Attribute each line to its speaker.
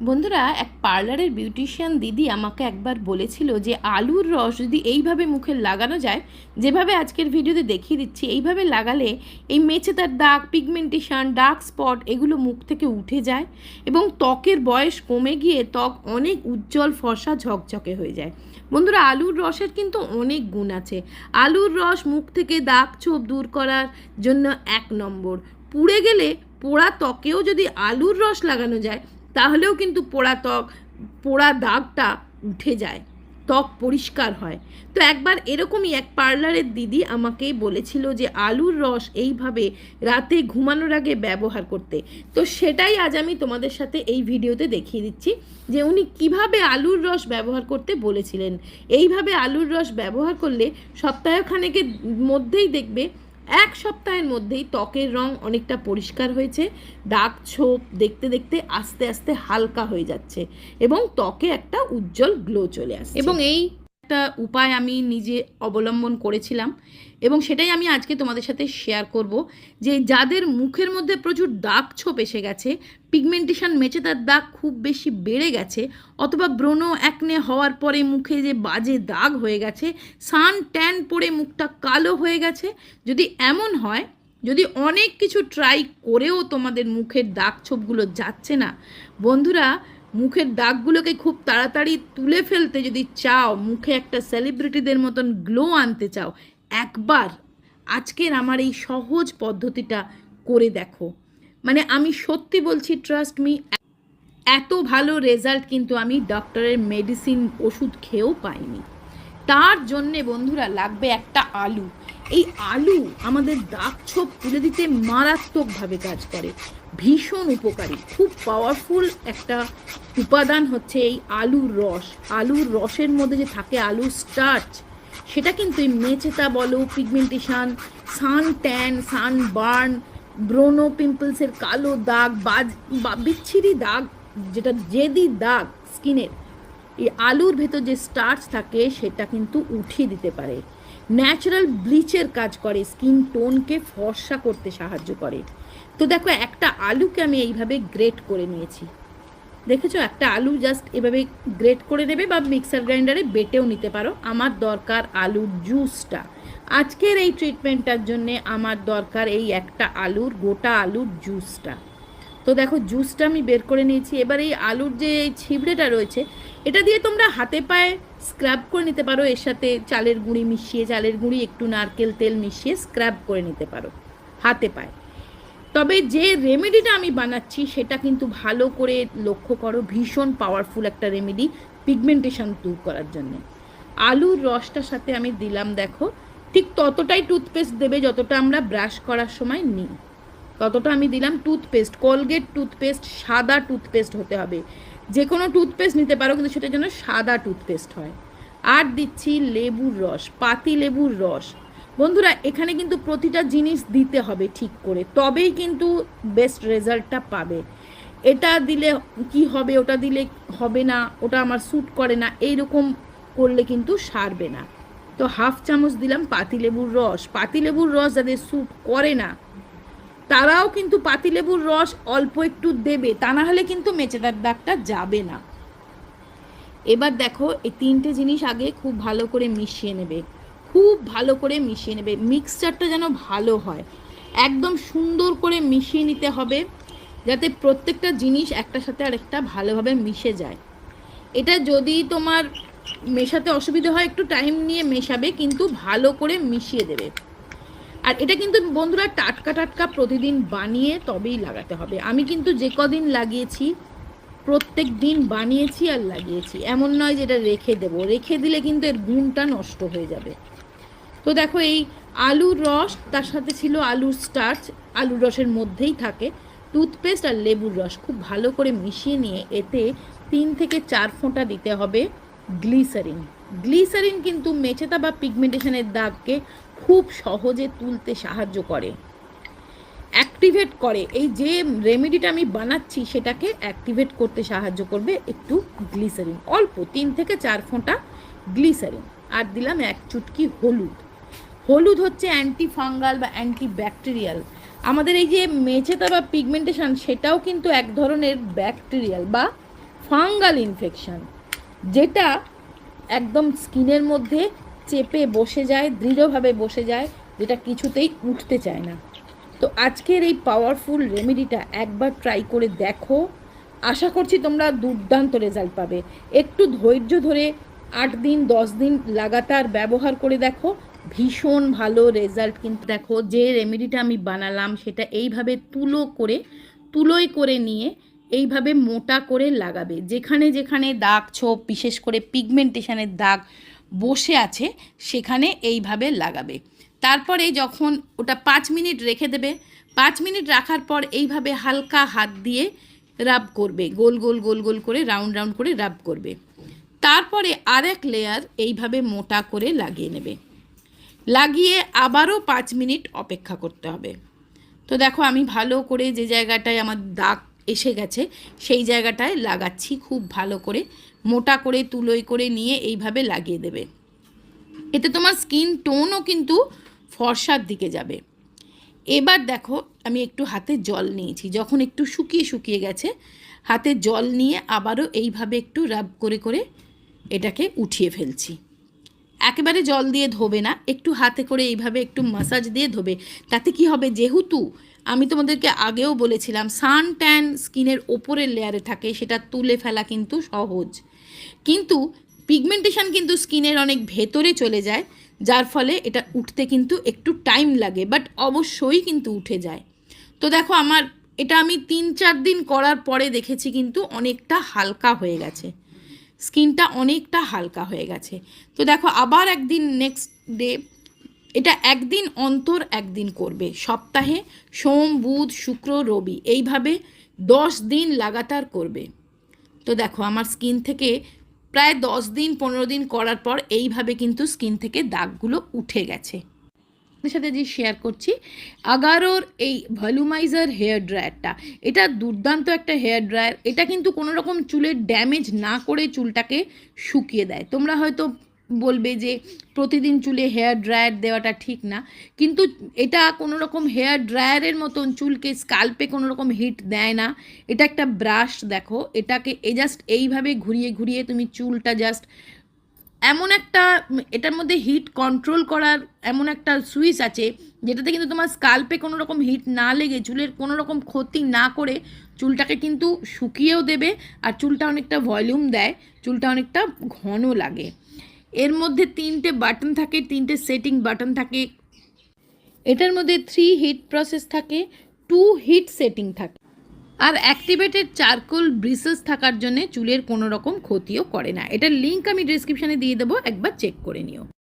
Speaker 1: বন্ধুরা, এক পার্লারের বিউটিশিয়ান দিদি আমাকে একবার বলেছিল যে আলুর রস যদি এইভাবে মুখে লাগানো যায়, যেভাবে আজকের ভিডিওতে দেখিয়ে দিচ্ছি, এইভাবে লাগালে এই মেচেদার দাগ পিগমেন্টেশন ডার্ক স্পট এগুলো মুখ থেকে উঠে যায় এবং ত্বকের বয়স কমে গিয়ে ত্বক অনেক উজ্জ্বল, ফর্সা, ঝকঝকে হয়ে যায়। বন্ধুরা, আলুর রসের কিন্তু অনেক গুণ আছে। আলুর রস মুখ থেকে দাগ ছোপ দূর করার জন্য এক নম্বর। পুড়ে গেলে পোড়া ত্বকেও যদি আলুর রস লাগানো যায় তাহলেও কিন্তু পোড়া ত্বক, পোড়া দাগটা উঠে যায়, ত্বক পরিষ্কার হয়। তো একবার এরকমই এক পার্লারের দিদি আমাকে বলেছিল যে, আলুর রস এইভাবে রাতে ঘুমানোর আগে ব্যবহার করতে। তো সেটাই আজ আমি তোমাদের সাথে এই ভিডিওতে দেখিয়ে দিচ্ছি যে, উনি কীভাবে আলুর রস ব্যবহার করতে বলেছিলেন। এইভাবে আলুর রস ব্যবহার করলে সপ্তাহখানেকের মধ্যেই দেখবে এক সপ্তাহের মধ্যেই ত্বকের রং অনেকটা পরিষ্কার হয়েছে, দাগ ছোপ দেখতে দেখতে আস্তে আস্তে হালকা হয়ে যাচ্ছে এবং ত্বকে একটা উজ্জ্বল গ্লো চলে আসছে। এবং এই একটা উপায় আমি নিজে অবলম্বন করেছিলাম এবং সেটাই আমি আজকে তোমাদের সাথে শেয়ার করব যে যাদের মুখের মধ্যে প্রচুর দাগ ছোপ এসে গেছে পিগমেন্টেশন মেচে তার দাগ খুব বেশি বেড়ে গেছে, অথবা ব্রণ একনে হওয়ার পরে মুখে যে বাজে দাগ হয়ে গেছে, সান ট্যান পরে মুখটা কালো হয়ে গেছে, যদি এমন হয়, যদি অনেক কিছু ট্রাই করেও তোমাদের মুখের দাগ ছোপগুলো যাচ্ছে না, বন্ধুরা মুখের দাগগুলোকে খুব তাড়াতাড়ি তুলে ফেলতে যদি চাও, মুখে একটা সেলিব্রিটিদের মতন গ্লো আনতে চাও, একবার আজকের আমার এই সহজ পদ্ধতিটা করে দেখো। মানে আমি সত্যি বলছি ট্রাস্ট মি এত ভালো রেজাল্ট কিন্তু আমি ডক্টরের মেডিসিন ওষুধ খেয়েও পাইনি। তার জন্যে বন্ধুরা লাগবে একটা আলু। এই আলু আমাদের দাগ ছোপ তুলে দিতে মারাত্মকভাবে কাজ করে। ভীষণ উপকারী। খুব পাওয়ারফুল একটা উপাদান হচ্ছে এই আলুর রস। আলুর রসের মধ্যে যে থাকে আলুর স্টার্চ সেটা কিন্তু এই মেচেতা বলো pigmentation sun tan sunburn brown পিম্পলসের কালো দাগ, বাজ বা বিচ্ছিরি দাগ, যেটা জেদি দাগ স্কিনের এই আলুর ভেতর যে স্টার্চ থাকে, সেটা কিন্তু উঠিয়ে দিতে পারে। ন্যাচারাল ব্লিচের কাজ করে স্কিন টোনকে ফর্সা করতে সাহায্য করে। তো দেখো, একটা আলুকে আমি এইভাবে গ্রেট করে নিয়েছি। দেখেছ? একটা আলু জাস্ট এভাবে গ্রেট করে নেবে বা মিক্সার গ্রাইন্ডারে বেটেও নিতে পারো। আমার দরকার আলুর জুসটা আজকের এই ট্রিটমেন্টটার জন্যে আমার দরকার এই একটা আলুর, গোটা আলুর জুসটা তো দেখো জুসটা আমি বের করে নিয়েছি। এবার এই আলুর যে এই ছিবড়েটা রয়েছে, এটা দিয়ে তোমরা হাতে পায়ে স্ক্রাব করে নিতে পারো। এর সাথে চালের গুঁড়ি মিশিয়ে, চালের গুঁড়ি একটু নারকেল তেল মিশিয়ে স্ক্রাব করে নিতে পারো, হাতে পায়ে। তবে যে রেমেডিটা আমি বানাচ্ছি, সেটা কিন্তু ভালো করে লক্ষ্য করো, ভীষণ পাওয়ারফুল একটা রেমেডি পিগমেন্টেশন দূর করার জন্য। আলুর রসটার সাথে আমি দিলাম, দেখো, ঠিক ততটাই টুথপেস্ট দেবে যতটা আমরা ব্রাশ করার সময় নিই। ততটা আমি দিলাম টুথপেস্ট কলগেট টুথপেস্ট সাদা টুথপেস্ট হতে হবে। যে কোনো টুথপেস্ট নিতে পারো, কিন্তু সেটা যেন সাদা টুথপেস্ট হয়। আর দিচ্ছি লেবুর রস, পাতি লেবুর রস। বন্ধুরা, এখানে কিন্তু প্রতিটা জিনিস দিতে হবে ঠিক করে, তবেই কিন্তু বেস্ট রেজাল্টটা পাবে। এটা দিলে কি হবে, ওটা দিলে হবে না, ওটা আমার স্যুট করে না, এইরকম করলে কিন্তু সারবে না। তো হাফ চামচ দিলাম পাতিলেবুর রস। পাতিলেবুর রস যাদের স্যুট করে না তারাও কিন্তু পাতিলেবুর রস অল্প একটু দেবে, তা না হলে কিন্তু মেচেদার দাগটা যাবে না। এবার দেখো, এই তিনটে জিনিস আগে খুব ভালো করে মিশিয়ে নেবে, খুব ভালো করে মিশিয়ে নেবে, মিক্সচারটা যেন ভালো হয়। একদম সুন্দর করে মিশিয়ে নিতে হবে, যাতে প্রত্যেকটা জিনিস একটার সাথে আরেকটা ভালোভাবে মিশে যায়। এটা যদি তোমার মেশাতে অসুবিধা হয়, একটু টাইম নিয়ে মেশাবে, কিন্তু ভালো করে মিশিয়ে দেবে। আর এটা কিন্তু বন্ধুরা টাটকা টাটকা প্রতিদিন বানিয়ে তবেই লাগাতে হবে। আমি কিন্তু যে কদিন লাগিয়েছি, প্রত্যেক দিন বানিয়েছি আর লাগিয়েছি। এমন নয় যে এটা রেখে দেবো। রেখে দিলে কিন্তু এর গুণটা নষ্ট হয়ে যাবে। তো দেখো, এই আলুর রস, তার সাথে ছিল আলুর স্টার্চ। আলুর রসের মধ্যেই থাকে। টুথপেস্ট আর লেবুর রস খুব ভালো করে মিশিয়ে নিয়ে এতে তিন থেকে চার ফোঁটা দিতে হবে গ্লিসারিন। গ্লিসারিন কিন্তু মেচেতা বা পিগমেন্টেশনের দাগকে খুব সহজে তুলতে সাহায্য করে। অ্যাক্টিভেট করে। এই যে রেমেডিটা আমি বানাচ্ছি, সেটাকে অ্যাক্টিভেট করতে সাহায্য করবে একটু গ্লিসারিন অল্প, তিন থেকে চার ফোঁটা গ্লিসারিন আর দিলাম এক চুটকি হলুদ। হলুদ হচ্ছে অ্যান্টি ফাঙ্গাল বা অ্যান্টি ব্যাকটেরিয়াল আমাদের এই যে মেচেতা বা পিগমেন্টেশন সেটাও কিন্তু এক ধরনের ব্যাকটেরিয়াল বা ফাঙ্গাল ইনফেকশন যেটা একদম স্কিনের মধ্যে চেপে বসে যায়, দৃঢ়ভাবে বসে যায়, যেটা কিছুতেই উঠতে চায় না। তো আজকের এই পাওয়ারফুল রেমেডিটা একবার ট্রাই করে দেখো। আশা করছি তোমরা দুর্দান্ত রেজাল্ট পাবে। একটু ধৈর্য ধরে আট দিন, দশ দিন লাগাতার ব্যবহার করে দেখো। ভীষণ ভালো রেজাল্ট কিন্তু দেখো, যে রেমেডিটা আমি বানালাম সেটা এইভাবে তুলো করে, তুলোয় করে নিয়ে এইভাবে মোটা করে লাগাবে। যেখানে যেখানে দাগ ছোপ, বিশেষ করে পিগমেন্টেশনের দাগ বসে আছে, সেখানে এইভাবে লাগাবে। তারপরে যখন ওটা পাঁচ মিনিট রেখে দেবে, পাঁচ মিনিট রাখার পর এইভাবে হালকা হাত দিয়ে রাব করবে, গোল গোল গোল গোল করে, রাউন্ড রাউন্ড করে রাব করবে। তারপরে আর এক লেয়ার এইভাবে মোটা করে লাগিয়ে নেবে। লাগিয়ে আবারও পাঁচ মিনিট অপেক্ষা করতে হবে। তো দেখো আমি ভালো করে যে জায়গাটায় আমার দাগ এসে গেছে। সেই জায়গাটায় লাগাচ্ছি খুব ভালো করে। মোটা করে, তুলোই করে নিয়ে এইভাবে লাগিয়ে দেবে। এতে তোমার স্কিন টোনও কিন্তু ফর্সার দিকে যাবে। এবার দেখো, আমি একটু হাতে জল নিয়েছি। যখন একটু শুকিয়ে শুকিয়ে গেছে, হাতে জল নিয়ে আবারও এইভাবে একটু রাব করে করে এটাকে উঠিয়ে ফেলছি। একেবারে জল দিয়ে ধোবে না, একটু হাতে করে এইভাবে একটু মাসাজ দিয়ে ধোবে। তাতে কি হবে? যেহেতু আমি তোমাদেরকে আগেও বলেছিলাম সান ট্যান স্কিনের ওপরের লেয়ারে থাকে, সেটা তুলে ফেলা কিন্তু সহজ। কিন্তু পিগমেন্টেশন কিন্তু স্কিনের অনেক ভেতরে চলে যায়, যার ফলে এটা উঠতে কিন্তু একটু টাইম লাগে বাট অবশ্যই কিন্তু উঠে যায়। তো দেখো, আমার এটা আমি তিন চার দিন করার পরে দেখেছি কিন্তু অনেকটা হালকা হয়ে গেছে। স্কিনটা অনেকটা হালকা হয়ে গেছে। তো দেখো, আবার একদিন নেক্সট ডে এটা একদিন অন্তর একদিন করবে। সপ্তাহে সোম, বুধ, শুক্র, রবি, এইভাবে দশ দিন লাগাতার করবে। তো দেখো, আমার স্কিন থেকে প্রায় দশ দিন, পনেরো দিন করার পর এইভাবে কিন্তু স্কিন থেকে দাগগুলো উঠে গেছে। আপনাদের সাথে যে শেয়ার করছি। আগারোর এই ভলিউমাইজার হেয়ার ড্রায়ারটা এটা দুর্দান্ত একটা হেয়ার ড্রায়ার এটা কিন্তু কোনো রকম চুলের ড্যামেজ না করে চুলটাকে শুকিয়ে দেয়। তোমরা হয়তো বলবে যে প্রতিদিন চুলে হেয়ার ড্রায়ার দেওয়াটা ঠিক না, কিন্তু এটা কোনো রকম হেয়ার ড্রায়ারের মতন চুলকে স্কাল্পে কোনো রকম হিট দেয় না। এটা একটা ব্রাশ দেখো, এটাকে এ জাস্ট এইভাবে ঘুরিয়ে ঘুরিয়ে তুমি চুলটা জাস্ট এমন একটা, এটার মধ্যে হিট কন্ট্রোল করার এমন একটা সুইচ আছে, যেটাতে কিন্তু তোমার স্কাল্পে কোনো রকম হিট না লেগে, চুলের কোনো রকম ক্ষতি না করে চুলটাকে কিন্তু শুকিয়েও দেবে আর চুলটা অনেকটা ভলিউম দেয়, চুলটা অনেকটা ঘন লাগে। এর মধ্যে তিনটে বাটন থাকে, তিনটে সেটিং বাটন থাকে। এটার মধ্যে থ্রি হিট প্রসেস থাকে টু হিট সেটিং থাকে। আর অ্যাক্টিভেটেড চারকোল ব্রিসেস থাকার জন্য চুলের কোনো রকম ক্ষতিও করে না। এটার লিঙ্ক আমি ডিসক্রিপশানে দিয়ে দেবো, একবার চেক করে নিও।